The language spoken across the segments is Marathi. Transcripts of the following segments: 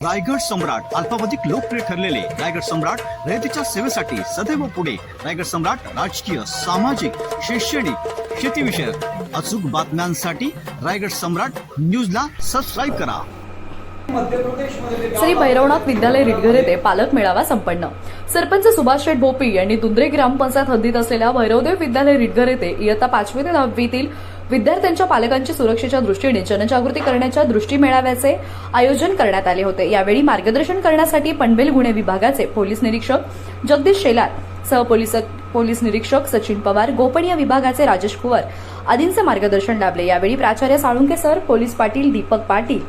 रायगड सम्राट अल्पावधिक लोकप्रिय ठरलेले रायगड सम्राट रयतेच्या सेवेसाठी सदैव पुढे. रायगड सम्राट राजकीय सामाजिक शैक्षणिक शेतीविषयक अचूक बातम्यांसाठी रायगड सम्राट न्यूजला सबस्क्राईब करा. श्री भैरवनाथ विद्यालय रिटघर येथे पालक मेळावा संपन्न. सरपंच सुभाष शेठ भोपी यांनी दुंद्रे ग्रामपंचायत हद्दीत असलेल्या भैरवदेव विद्यालय रिटघर येथे इयत्ता पाचवी ते दहावीतील विद्यार्थ्यांच्या पालकांची सुरक्षेच्या दृष्टीने जनजागृती करण्याच्या दृष्टी मेळाव्याचे आयोजन करण्यात आले होते. यावेळी मार्गदर्शन करण्यासाठी पनवेल गुन्हे विभागाचे पोलीस निरीक्षक जगदीश शेलार सहपोलीस पोलीस निरीक्षक सचिन पवार गोपनीय विभागाचे राजेश कुवर आदींचे मार्गदर्शन लाभले. यावेळी प्राचार्य साळुंके सर पोलीस पाटील दीपक पाटील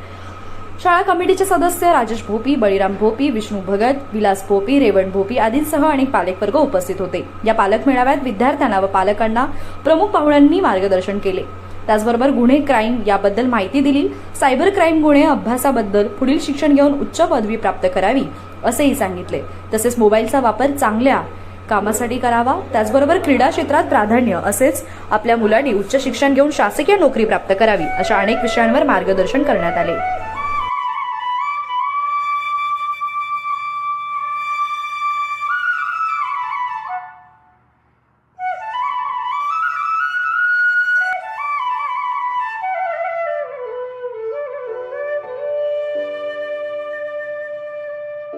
शाळा कमिटीचे सदस्य राजेश भोपी बळीराम भोपी विष्णू भगत विलास भोपी रेवण भोपी आदींसह अनेक पालकवर्ग उपस्थित होते. या पालक मेळाव्यात विद्यार्थ्यांना व पालकांना प्रमुख पाहुण्यांनी मार्गदर्शन केले. त्याचबरोबर गुन्हे क्राईम याबद्दल माहिती दिली. सायबर क्राईम गुन्हे अभ्यासाबद्दल पुढील शिक्षण घेऊन उच्च पदवी प्राप्त करावी असेही सांगितले. तसेच मोबाईलचा वापर चांगल्या कामासाठी करावा त्याचबरोबर क्रीडा क्षेत्रात प्राधान्य असेच आपल्या मुलांनी उच्च शिक्षण घेऊन शासकीय नोकरी प्राप्त करावी अशा अनेक विषयांवर मार्गदर्शन करण्यात आले.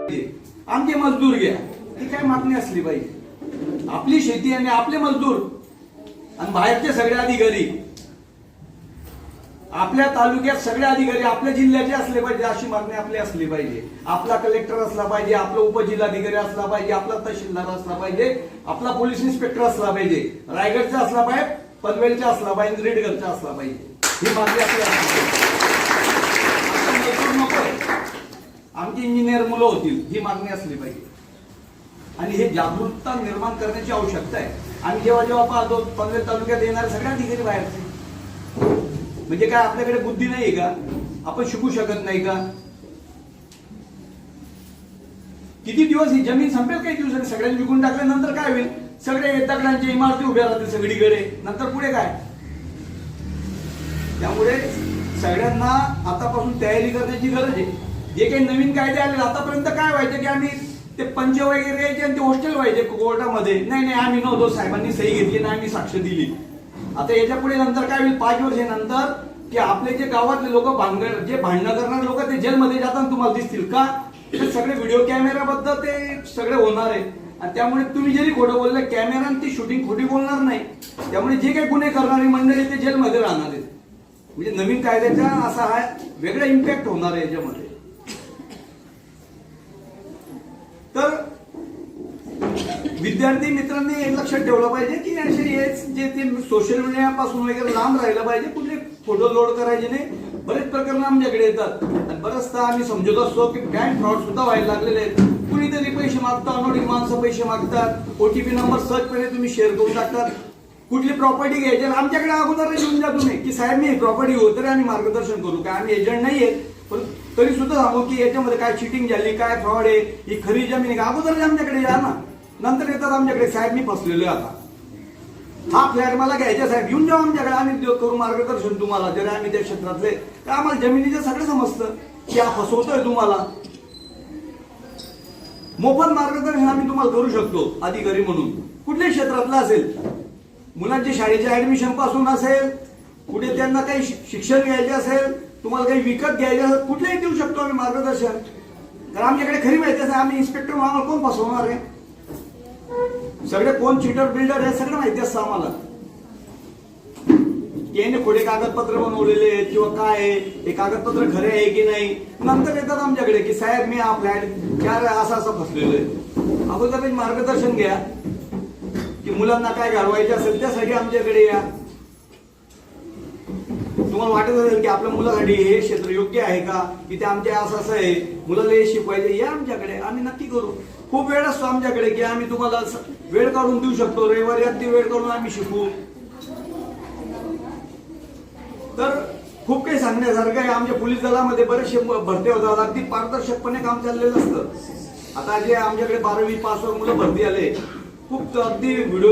आमचे मजदूर घ्या. ही काय मागणी असली पाहिजे. आपली शेती आणि आपले मजदूर. आणि बाहेरचे सगळे अधिकारी. आपल्या तालुक्यात सगळे अधिकारी आपल्या जिल्ह्याचे असले पाहिजे अशी मागणी आपली असली पाहिजे. आपला कलेक्टर असला पाहिजे आपला उपजिल्हाधिकारी असला पाहिजे आपला तहसीलदार असला पाहिजे आपला पोलीस इन्स्पेक्टर असला पाहिजे. रायगडचा असला पाहिजे पनवेलचा असला पाहिजे रेडगडचा असला पाहिजे. ही मागणी आपली असली पाहिजे. आपले मजदूर नकोय. आमची इंजिनियर मुलं होतील ही मागणी असली पाहिजे. आणि हे जागरूकता निर्माण करण्याची आवश्यकता आहे. आम्ही जेव्हा जेव्हा पाहतो पनवेल तालुक्यात येणारे सगळ्या ठिकाणी बाहेरचे. म्हणजे काय आपल्याकडे बुद्धी नाही का? आपण शिकू शकत नाही का? किती दिवस ही जमीन संपेल काही दिवसांनी? सगळ्यांनी विकून टाकल्यानंतर काय होईल? सगळे दगडांच्या इमारती उभ्या राहतील सगळीकडे. नंतर पुढे काय? त्यामुळे सगळ्यांना आतापासून तयारी करण्याची गरज आहे. जे काही नवीन कायदे आले आतापर्यंत काय व्हायचे की आम्ही ते पंच वगैरे यायचे आणि ते हॉस्टेल व्हायचे कोर्टामध्ये. नाही नाही आम्ही नव्हतो साहेबांनी सही घेतली नाही आम्ही साक्ष दिली. आता याच्यापुढे नंतर काय होईल? पाच वर्षानंतर की आपले जे गावातले लोक भांडण जे भांडणं करणारे लोक ते जेलमध्ये जाताना तुम्हाला दिसतील का? ते सगळे व्हिडिओ कॅमेऱ्याबद्दल ते सगळे होणार आहे. आणि त्यामुळे तुम्ही जरी खोटं बोलले कॅमेरा ती शूटिंग खोटी बोलणार नाही. त्यामुळे जे काही गुन्हे करणारी मंडळी ते जेलमध्ये राहणार आहेत. म्हणजे नवीन कायद्याचा असा हा वेगळा इम्पॅक्ट होणार आहे याच्यामध्ये तर विद्यार्थी मित्रांनी एक लक्षात ठेवलं पाहिजे की असे हेच जे ते सोशल मीडियापासून वगैरे लांब राहिलं पाहिजे कुठले फोटो लोड करायचे नाही. बरेच प्रकरण आमच्याकडे येतात. आणि बरंचदा आम्ही समजत असतो की बँक फ्रॉड सुद्धा व्हायला लागलेले आहेत. कुणीतरी पैसे मागतात अनोळखी माणसं पैसे मागतात. ओटीपी नंबर सर्च पहिले तुम्ही शेअर करून टाकतात कुठली प्रॉपर्टी घ्यायची आमच्याकडे अगोदर येऊन जा तुम्ही की साहेब मी प्रॉपर्टी हो तरी आम्ही मार्गदर्शन करू. काय आम्ही एजंट नाही आहेत पण तरी सुद्धा सांगू की याच्यामध्ये काय चिटिंग झाली काय फ्रॉड आहे ही खरी जमीन आहे. का अगोदर आमच्याकडे या ना. नंतर येतात आमच्याकडे साहेब मी फसलेलो आता. हा फ्लॅट मला घ्यायचा साहेब. येऊन जाऊ आमच्याकडे आम्ही देऊ- करू मार्गदर्शन तुम्हाला जरी आम्ही त्या क्षेत्रातले तर आम्हाला जमिनीचं सगळं समजतं की हा फसवतोय तुम्हाला. मोफत मार्गदर्शन आम्ही तुम्हाला करू शकतो अधिकारी म्हणून. कुठल्याही क्षेत्रातलं असेल? मुलांच्या शाळेच्या ऍडमिशनपासून असेल कुठे त्यांना काही शिक्षण घ्यायचे असेल तुम्हाला काही विकत घ्यायचे असेल कुठलेही देऊ शकतो आम्ही मार्गदर्शन. तर आमच्याकडे खरी माहिती आहे आम्ही इन्स्पेक्टर आम्हाला कोण फसवणार आहे? सगळे कोण चिटर बिल्डर हे सगळं माहिती असतं आम्हाला याने खोडे कागदपत्र बनवलेले आहेत किंवा काय आहे हे कागदपत्र खरे आहे की नाही? नंतर येतात आमच्याकडे की साहेब मी हा फ्लॅट चार असं असं फसलेलो आहे. अगोदर एक मार्गदर्शन घ्या. की मुलांना काय घालवायचे असेल त्यासाठी आमच्याकडे या. तुम्हाला वाटत असेल की आपल्या मुलासाठी हे क्षेत्र योग्य आहे का? इथे ते आमच्या असं असं आहे. मुलाला हे शिकवायचं या आमच्याकडे. आम्ही नक्की करू. खूप वेळ असतो आमच्याकडे की आम्ही तुम्हाला वेळ काढून देऊ शकतो. रविवारी अगदी वेळ काढून आम्ही शिकू. तर खूप काही सांगण्यासारखं आहे. आमच्या पोलीस दलामध्ये बरेचसे भरती होतात. अगदी पारदर्शकपणे काम चाललेलं असतं. आता जे आमच्याकडे बारावी पासवर मुलं भरती आले खूप अगदी व्हिडिओ